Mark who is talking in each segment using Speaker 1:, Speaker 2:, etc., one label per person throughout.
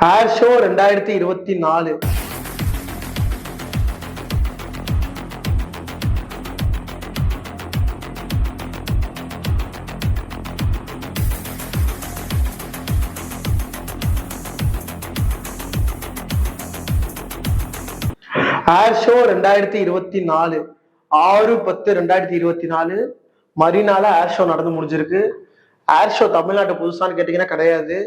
Speaker 1: ஏர் show ரெண்டாயிரத்தி இருபத்தி நாலு. ஏர் ஷோ ரெண்டாயிரத்தி இருபத்தி நாலு. ஆறு பத்து ரெண்டாயிரத்தி இருபத்தி நாலு. மறுநாள் ஏர் ஷோ நடந்து முடிஞ்சிருக்கு. ஏர் ஷோ தமிழ்நாட்டு புதுசான்னு கேட்டீங்கன்னா கிடையாது.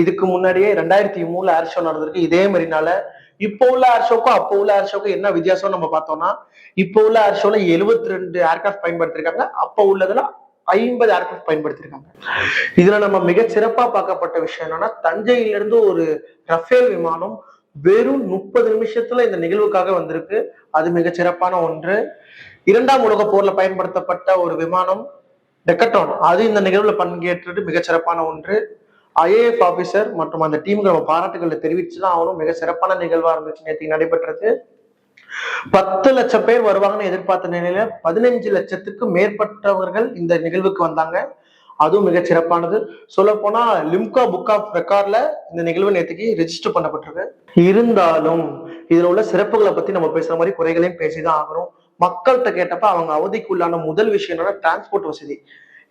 Speaker 1: இதுக்கு முன்னாடியே ரெண்டாயிரத்தி மூணுல ஏர் ஷோ நடந்திருக்கு. இதே மாதிரினால இப்போ உள்ள ஏர் ஷோக்கும் அப்போ உள்ள ஏர் ஷோக்கும் என்ன வித்தியாசம் நம்ம பார்த்தோம்னா இப்போ உள்ள ஏர் ஷோல எழுபத்தி ரெண்டு ஏர்கிராஃப்ட் பயன்படுத்திருக்காங்க. அப்போ உள்ளதுல ஐம்பது ஏர்கிராஃப்ட் பயன்படுத்திருக்காங்க. இதுல நம்ம மிக சிறப்பா பார்க்கப்பட்ட விஷயம் என்னன்னா தஞ்சையில இருந்து ஒரு ரஃபேல் விமானம் வெறும் முப்பது நிமிஷத்துல இந்த நிகழ்வுக்காக வந்திருக்கு. அது மிக சிறப்பான ஒன்று. இரண்டாம் உலக போர்ல பயன்படுத்தப்பட்ட ஒரு விமானம் டெக்கட்ரான் அது இந்த நிகழ்வுல பங்கேற்றது மிகச்சிறப்பான ஒன்று. ஐஏஎஃப் ஆபீசர் மற்றும் அந்த டீமுக்கு நம்ம பாராட்டுகளை தெரிவிச்சுதான் அவரும் மிக சிறப்பான நிகழ்வா இருந்துச்சு நேற்று நடைபெற்றது. பத்து லட்சம் பேர் வருவாங்கன்னு எதிர்பார்த்த நிலையில பதினைஞ்சு லட்சத்துக்கு மேற்பட்டவர்கள் இந்த நிகழ்வுக்கு வந்தாங்க. அதுவும் மிக சிறப்பானது. சொல்ல போனா லிம்கா புக் ஆஃப் ரெக்கார்ட்ல இந்த நிகழ்வு நேற்றுக்கு ரெஜிஸ்டர் பண்ணப்பட்டிருக்கு. இருந்தாலும் இதுல உள்ள சிறப்புகளை பத்தி நம்ம பேசுற மாதிரி குறைகளையும் பேசிதான் ஆகணும். மக்கள்கிட்ட கேட்டப்ப அவங்க அவதிக்குள்ளான முதல் விஷயம் என்னன்னா டிரான்ஸ்போர்ட் வசதி.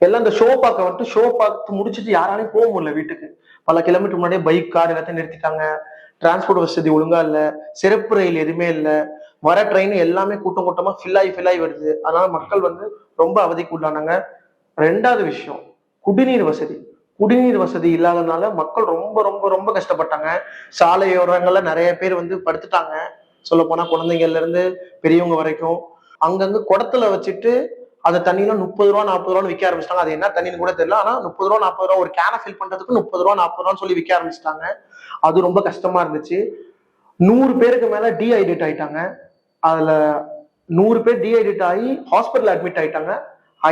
Speaker 1: எல்லாம் இந்த ஷோ பார்க்க வந்துட்டு ஷோ பார்த்து முடிச்சுட்டு யாராலையும் போக முடியல வீட்டுக்கு. பல கிலோமீட்டர் முன்னாடியே பைக் கார் எல்லாத்தையும் நிறுத்திட்டாங்க. டிரான்ஸ்போர்ட் வசதி ஒழுங்கா இல்ல. சிறப்பு ரயில் எதுவுமே இல்ல. வர ட்ரெயின் எல்லாமே கூட்டம் கூட்டமா ஃபில் ஆகி ஃபில் ஆகி வருது. அதனால மக்கள் வந்து ரொம்ப அவதிக்கு உள்ளானாங்க. ரெண்டாவது விஷயம் குடிநீர் வசதி. குடிநீர் வசதி இல்லாதனால மக்கள் ரொம்ப ரொம்ப ரொம்ப கஷ்டப்பட்டாங்க. சாலையோரங்கள்ல நிறைய பேர் வந்து படுத்துட்டாங்க. சொல்ல போனா குழந்தைங்கள்ல இருந்து பெரியவங்க வரைக்கும். அங்கங்க குடத்துல வச்சுட்டு அந்த தண்ணியெல்லாம் முப்பது ரூபா நாற்பது ரூபான்னு விற்க ஆரம்பிச்சிட்டாங்க. அது என்ன தண்ணின்னு கூட தெரியல. ஆனா முப்பது ரூபா நாற்பது ரூபா ஒரு கேனை ஃபில் பண்றதுக்கு முப்பது ரூபா நாற்பது ரூபான்னு சொல்லி விற்க ஆரம்பிச்சிட்டாங்க. அது ரொம்ப கஷ்டமா இருந்துச்சு. நூறு பேருக்கு மேல டீஹைட்ரேட் ஆயிட்டாங்க. அதுல நூறு பேர் டீஹைட்ரேட் ஆகி ஹாஸ்பிட்டல் அட்மிட் ஆயிட்டாங்க.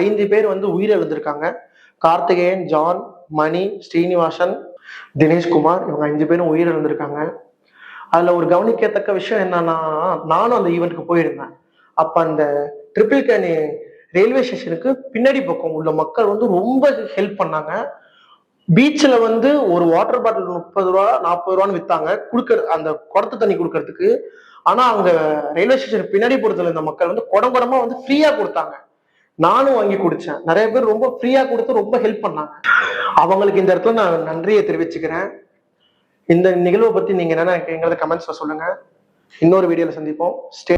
Speaker 1: ஐந்து பேர் வந்து உயிரிழந்திருக்காங்க. கார்த்திகேயன் ஜான் மணி ஸ்ரீனிவாசன் தினேஷ்குமார் இவங்க அஞ்சு பேரும் உயிரிழந்திருக்காங்க. அதுல ஒரு கவனிக்கத்தக்க விஷயம் என்னன்னா நானும் அந்த ஈவெண்ட்க்கு போயிருந்தேன். அப்ப அந்த ட்ரிபிள் கேனி ரயில்வே ஸ்டேஷனுக்கு பின்னாடி பக்கம் உள்ள மக்கள் வந்து ரொம்ப ஹெல்ப் பண்ணாங்க. பீச்சில் வந்து ஒரு வாட்டர் பாட்டில் முப்பது ரூபா நாற்பது ரூபான்னு விற்றாங்க கொடுக்குற அந்த குடத்து தண்ணி கொடுக்கறதுக்கு. ஆனால் அங்கே ரயில்வே ஸ்டேஷன் பின்னாடி பொறுத்தல இந்த மக்கள் வந்து குடம் குடமாக வந்து ஃப்ரீயாக கொடுத்தாங்க. நானும் வாங்கி குடித்தேன் நிறைய பேர் ரொம்ப ஃப்ரீயாக கொடுத்து ரொம்ப ஹெல்ப் பண்ணாங்க. அவங்களுக்கு இந்த இடத்துல நான் நன்றியை தெரிவிச்சுக்கிறேன். இந்த நிகழ்வை பற்றி நீங்கள் என்ன நினைக்கிறீங்கிறத கமெண்ட்ஸ்ல சொல்லுங்கள் இன்னொரு வீடியோவில் சந்திப்போம். ஸ்டே